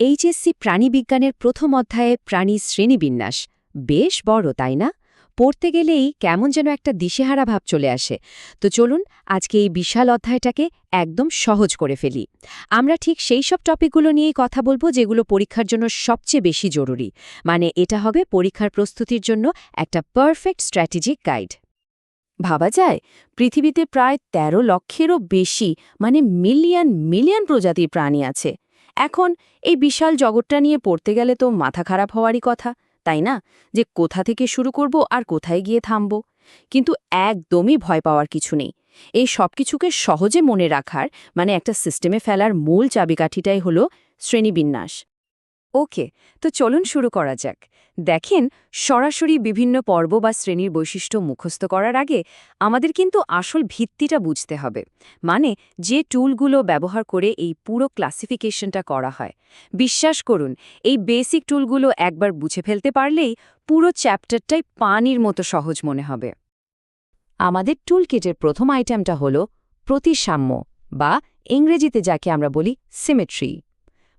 HSC প্রাণীবিজ্ঞানের প্রথম অধ্যায়ে প্রাণী শ্রেণীবিন্যাস। বেশ বড়, তাই না? পড়তে গেলেই কেমন যেন একটা দিশেহারা ভাব চলে আসে। তো চলুন আজকে এই বিশাল অধ্যায়টাকে একদম সহজ করে ফেলি। আমরা ঠিক সেই সব টপিকগুলো নিয়েই কথা বলব যেগুলো পরীক্ষার জন্য সবচেয়ে বেশি জরুরি। মানে এটা হবে পরীক্ষার প্রস্তুতির জন্য একটা পারফেক্ট স্ট্র্যাটেজিক গাইড ভাবা যায়, পৃথিবীতে প্রায় ১৩ লক্ষেরও বেশি মানে মিলিয়ন মিলিয়ন প্রজাতির প্রাণী আছে। এখন এই বিশাল জগৎটা নিয়ে পড়তে গেলে তো মাথা খারাপ হওয়ারই কথা, তাই না? যে কোথা থেকে শুরু করব আর কোথায় গিয়ে থামব। কিন্তু একদমই ভয় পাওয়ার কিছু নেই। এই সব কিছুকে সহজে মনে রাখার মানে একটা সিস্টেমে ফেলার মূল চাবিকাঠিটাই হল শ্রেণীবিন্যাস। ওকে, তো চলুন শুরু করা যাক। দেখেন, সরাসরি বিভিন্ন পর্ব বা শ্রেণির বৈশিষ্ট্য মুখস্থ করার আগে আমাদের কিন্তু আসল ভিত্তিটা বুঝতে হবে। মানে যে টুলগুলো ব্যবহার করে এই পুরো ক্লাসিফিকেশনটা করা হয়। বিশ্বাস করুন, এই বেসিক টুলগুলো একবার বুঝে ফেলতে পারলেই পুরো চ্যাপ্টারটাই পানির মতো সহজ মনে হবে। আমাদের টুলকিটের প্রথম আইটেমটা হল প্রতিসাম্য বা ইংরেজিতে যাকে আমরা বলি সিমেট্রি।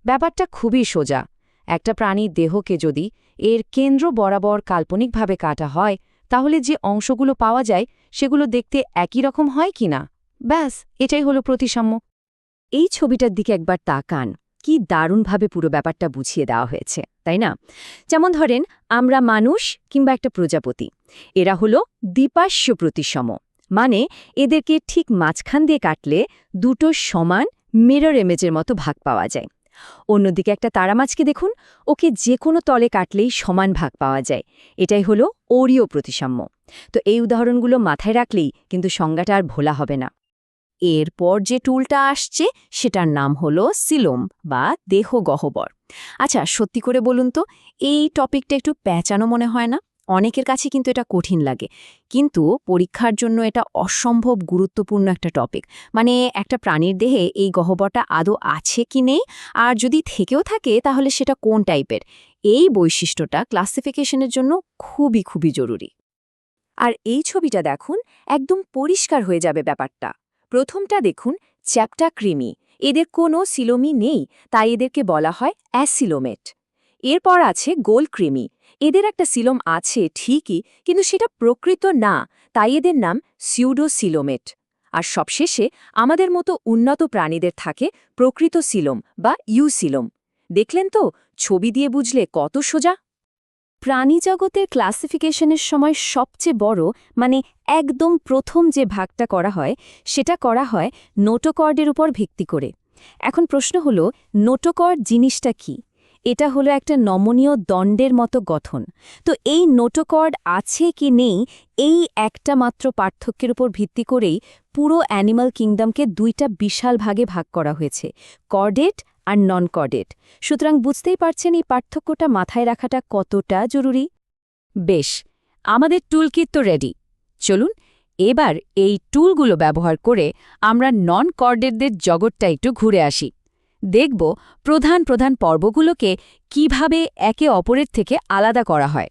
ব্যাপারটা খুবই সোজা। একটা প্রাণীর দেহকে যদি এর কেন্দ্র বরাবর কাল্পনিকভাবে কাটা হয়, তাহলে যে অংশগুলো পাওয়া যায়, সেগুলো দেখতে একই রকম হয় কি না? ব্যাস, এটাই হলো প্রতিসাম্য। এই ছবিটার দিকে একবার তাকান। কি দারুণভাবে পুরো ব্যাপারটা বুঝিয়ে দেওয়া হয়েছে, তাই না? যেমন ধরেন, আমরা মানুষ কিংবা একটা প্রজাপতি। এরা হলো দ্বিপাস্য প্রতিসম। মানে এদেরকে ঠিক মাঝখান দিয়ে কাটলে দুটো সমান মিরর ইমেজের মতো ভাগ পাওয়া যায়। অন্যদিকে একটা তারামাছকে দেখুন, ওকে যে কোনো তলে কাটলেই সমান ভাগ পাওয়া যায়। এটাই হলো ওরিও প্রতিসাম্য। তো এই উদাহরণগুলো মাথায় রাখলেই কিন্তু সংজ্ঞাটা আর ভোলা হবে না। এরপর যে টুলটা আসছে, সেটার নাম হলো সিলোম বা দেহ গহ্বর। আচ্ছা সত্যি করে বলুন তো, এই টপিকটা একটু প্যাঁচানো মনে হয় না? অনেকের কাছে কিন্তু এটা কঠিন লাগে। কিন্তু পরীক্ষার জন্য এটা অসম্ভব গুরুত্বপূর্ণ একটা টপিক মানে একটা প্রাণীর দেহে এই গহ্বরটা আদৌ আছে কি নেই? আর যদি থেকেও থাকে, তাহলে সেটা কোন টাইপের এই বৈশিষ্ট্যটা ক্লাসিফিকেশনের জন্য খুবই খুবই জরুরি। আর এই ছবিটা দেখুন, একদম পরিষ্কার হয়ে যাবে ব্যাপারটা। প্রথমটা দেখুন চ্যাপ্টা ক্রিমি এদের কোনো সিলোমি নেই, তাই এদেরকে বলা হয় অ্যাসিলোমেট এরপর আছে গোল কৃমি এদের একটা সিলোম আছে, ঠিকই, কিন্তু সেটা প্রকৃত না, তাই এদের নাম সিউডোসিলোমেট। আর সবশেষে আমাদের মতো উন্নত প্রাণীদের থাকে প্রকৃত সিলোম বা ইউসিলোম। দেখলেন তো, ছবি দিয়ে বুঝলে কত সোজা? প্রাণীজগতের ক্লাসিফিকেশনের সময় সবচেয়ে বড় মানে একদম প্রথম যে ভাগটা করা হয়, সেটা করা হয় নোটোকর্ডের উপর ভিত্তি করে। এখন প্রশ্ন হল, নোটোকর্ড জিনিসটা কি? এটা হলো একটা নমনীয় দণ্ডের মতো গঠন। তো এই নোটোকর্ড আছে কি নেই, এই একটা মাত্র পার্থক্যের উপর ভিত্তি করেই পুরো অ্যানিমাল কিংডমকে দুইটা বিশাল ভাগে ভাগ করা হয়েছে কর্ডেট আর নন কর্ডেট সুতরাং বুঝতেই পারছেন এই পার্থক্যটা মাথায় রাখাটা কতটা জরুরি? বেশ, আমাদের টুলকিট তো রেডি। চলুন, এবার এই টুলগুলো ব্যবহার করে আমরা নন কর্ডেটদের জগৎটা একটু ঘুরে আসি। দেখব প্রধান প্রধান পর্বগুলোকে কীভাবে একে অপরের থেকে আলাদা করা হয়।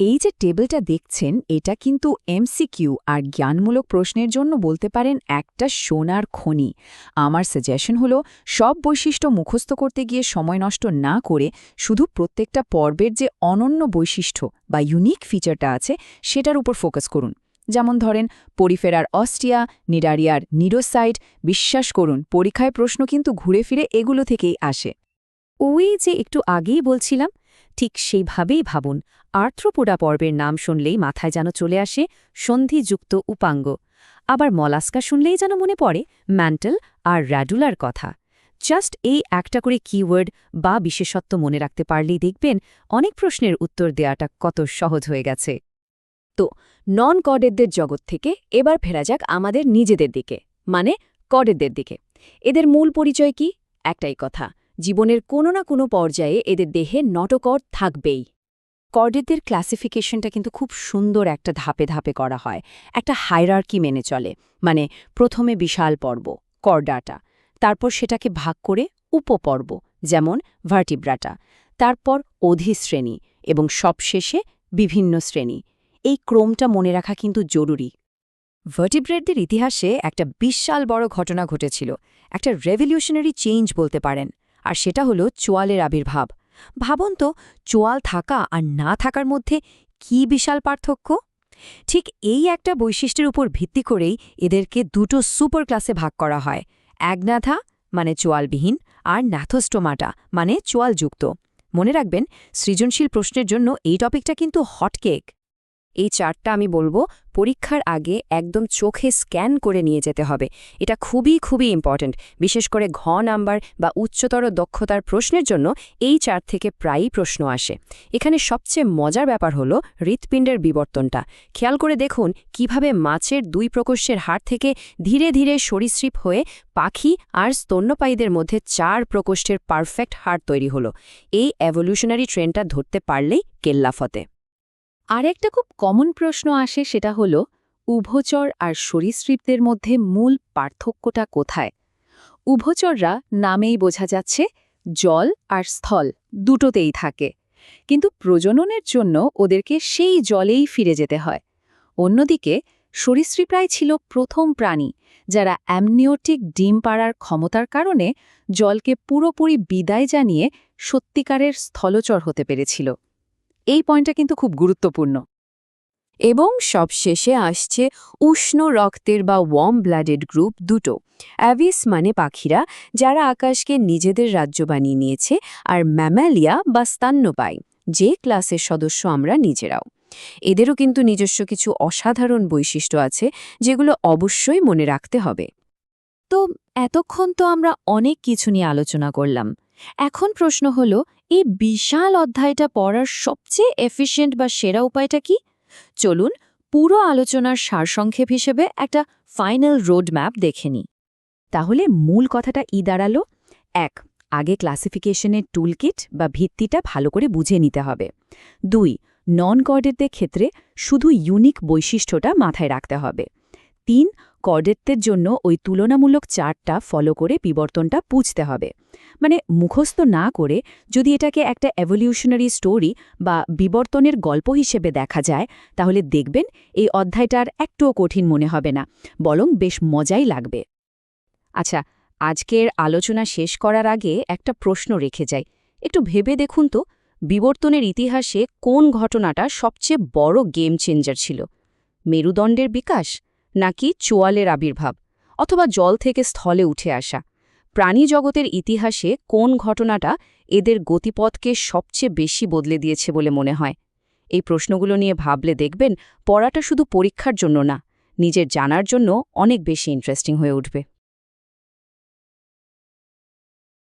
এই যে টেবিলটা দেখছেন, এটা কিন্তু এমসিকিউ আর জ্ঞানমূলক প্রশ্নের জন্য বলতে পারেন একটা সোনার খনি। আমার সাজেশন হলো, সব বৈশিষ্ট্য মুখস্থ করতে গিয়ে সময় নষ্ট না করে শুধু প্রত্যেকটা পর্বের যে অনন্য বৈশিষ্ট্য বা ইউনিক ফিচারটা আছে, সেটার উপর ফোকাস করুন। যেমন ধরেন, পরিফেরার অস্টিয়া, নিডারিয়ার নিডোসাইড বিশ্বাস করুন, পরীক্ষায় প্রশ্ন কিন্তু ঘুরে ফিরে এগুলো থেকেই আসে। ওই যে একটু আগেই বলছিলাম, ঠিক সেইভাবেই ভাবুন, আর্থ্রোপোডা পর্বের নাম শুনলেই মাথায় যেন চলে আসে সন্ধিযুক্ত উপাঙ্গ। আবার মলাস্কা শুনলেই যেন মনে পড়ে, ম্যান্টেল আর র্যাডুলার কথা। জাস্ট এই একটা করে কিওয়ার্ড বা বিশেষত্ব মনে রাখতে পারলেই দেখবেন, অনেক প্রশ্নের উত্তর দেওয়াটা কত সহজ হয়ে গেছে। তো নন কডেরদের জগৎ থেকে এবার ফেরা যাক আমাদের নিজেদের দিকে মানে কডেরদের দিকে। এদের মূল পরিচয় কি? একটাই কথা, জীবনের কোনো না কোনো পর্যায়ে এদের দেহে নটকর থাকবেই। কর্ডেদের ক্লাসিফিকেশনটা কিন্তু খুব সুন্দর একটা ধাপে ধাপে করা হয়, একটা হায়রার্কি মেনে চলে মানে প্রথমে বিশাল পর্ব কর্ডাটা তারপর সেটাকে ভাগ করে উপপর্ব, যেমন ভার্টিব্রাটা তারপর অধিশ্রেণী এবং সবশেষে বিভিন্ন শ্রেণি। এই ক্রমটা মনে রাখা কিন্তু জরুরি। ভার্টিব্রেডদের ইতিহাসে একটা বিশাল বড় ঘটনা ঘটেছিল, একটা রেভলিউশনারি চেঞ্জ বলতে পারেন, আর সেটা হলো চোয়ালের আবির্ভাব। ভাবুন তো, চোয়াল থাকা আর না থাকার মধ্যে কি বিশাল পার্থক্য? ঠিক এই একটা বৈশিষ্ট্যের উপর ভিত্তি করেই এদেরকে দুটো সুপার ক্লাসে ভাগ করা হয়, অ্যাগনাথা মানে চোয়ালবিহীন, আর ন্যাথোস্টোমাটা মানে চোয়ালযুক্ত। মনে রাখবেন, সৃজনশীল প্রশ্নের জন্য এই টপিকটা কিন্তু হটকেক। এই চার্টটা আমি বলব পরীক্ষার আগে একদম চোখে স্ক্যান করে নিয়ে যেতে হবে। এটা খুবই খুবই ইম্পর্ট্যান্ট বিশেষ করে ঘ নাম্বার বা উচ্চতর দক্ষতার প্রশ্নের জন্য এই চার্ট থেকে প্রায়ই প্রশ্ন আসে। এখানে সবচেয়ে মজার ব্যাপার হলো হৃৎপিণ্ডের বিবর্তনটা। খেয়াল করে দেখুন কীভাবে মাছের দুই প্রকোষ্ঠের হাড় থেকে ধীরে ধীরে সরীসৃপ হয়ে পাখি আর স্তন্যপায়ীদের মধ্যে চার প্রকোষ্ঠের পারফেক্ট হাড় তৈরি হলো। এই এভলিউশনারি ট্রেনটা ধরতে পারলেই কেল্লাফতে। আর একটা খুব কমন প্রশ্ন আসে সেটা হলো, উভচর আর সরীসৃপদের মধ্যে মূল পার্থক্যটা কোথায়? উভচররা নামেই বোঝা যাচ্ছে জল আর স্থল দুটোতেই থাকে। কিন্তু প্রজননের জন্য ওদেরকে সেই জলেই ফিরে যেতে হয়। অন্যদিকে, সরীসৃপরাই ছিল প্রথম প্রাণী যারা অ্যামনিওটিক ডিম পাড়ার ক্ষমতার কারণে জলকে পুরোপুরি বিদায় জানিয়ে সত্যিকারের স্থলচর হতে পেরেছিল। এই পয়েন্টটা কিন্তু খুব গুরুত্বপূর্ণ। এবং সবশেষে আসছে উষ্ণ রক্তের বা ওয়ার্ম ব্লাডেড গ্রুপ দুটো। অ্যাভিস মানে পাখিরা, যারা আকাশকে নিজেদের রাজ্য বানিয়ে নিয়েছে আর ম্যামালিয়া বা স্তন্যপায়ী, যে ক্লাসের সদস্য আমরা নিজেরাও। এদেরও কিন্তু নিজস্ব কিছু অসাধারণ বৈশিষ্ট্য আছে, যেগুলো অবশ্যই মনে রাখতে হবে। তো এতক্ষণ তো আমরা অনেক কিছু নিয়ে আলোচনা করলাম। এখন প্রশ্ন হল, এই বিশাল অধ্যায়টা পড়ার সবচেয়ে এফিশিয়েন্ট বা সেরা উপায়টা কি? চলুন পুরো আলোচনার সারসংক্ষেপ হিসেবে একটা ফাইনাল রোড ম্যাপ দেখে নিই। তাহলে মূল কথাটা ই দাঁড়াল। এক, আগে ক্লাসিফিকেশনের টুলকিট বা ভিত্তিটা ভালো করে বুঝে নিতে হবে। দুই নন কর্ডেটদের ক্ষেত্রে শুধু ইউনিক বৈশিষ্ট্যটা মাথায় রাখতে হবে। তিন, কর্ডেটদের জন্য ওই তুলনামূলক চার্টটা ফলো করে বিবর্তনটা বুঝতে হবে। মানে মুখস্থ না করে যদি এটাকে একটা এভলিউশনারি স্টোরি বা বিবর্তনের গল্প হিসেবে দেখা যায়, তাহলে দেখবেন এই অধ্যায়টার একটুও কঠিন মনে হবে না, বরং বেশ মজাই লাগবে। আচ্ছা আজকের আলোচনা শেষ করার আগে একটা প্রশ্ন রেখে যাই। একটু ভেবে দেখুন তো, বিবর্তনের ইতিহাসে কোন ঘটনাটা সবচেয়ে বড় গেম চেঞ্জার ছিল? মেরুদণ্ডের বিকাশ নাকি চোয়ালের আবির্ভাব অথবা জল থেকে স্থলে উঠে আসা। প্রাণী জগতের ইতিহাসে কোন ঘটনাটা এদের গতিপথকে সবচেয়ে বেশি বদলে দিয়েছে বলে মনে হয়? এই প্রশ্নগুলো নিয়ে ভাবলে দেখবেন, পড়াটা শুধু পরীক্ষার জন্য না, নিজের জানার জন্য অনেক বেশি ইন্টারেস্টিং হয়ে উঠবে।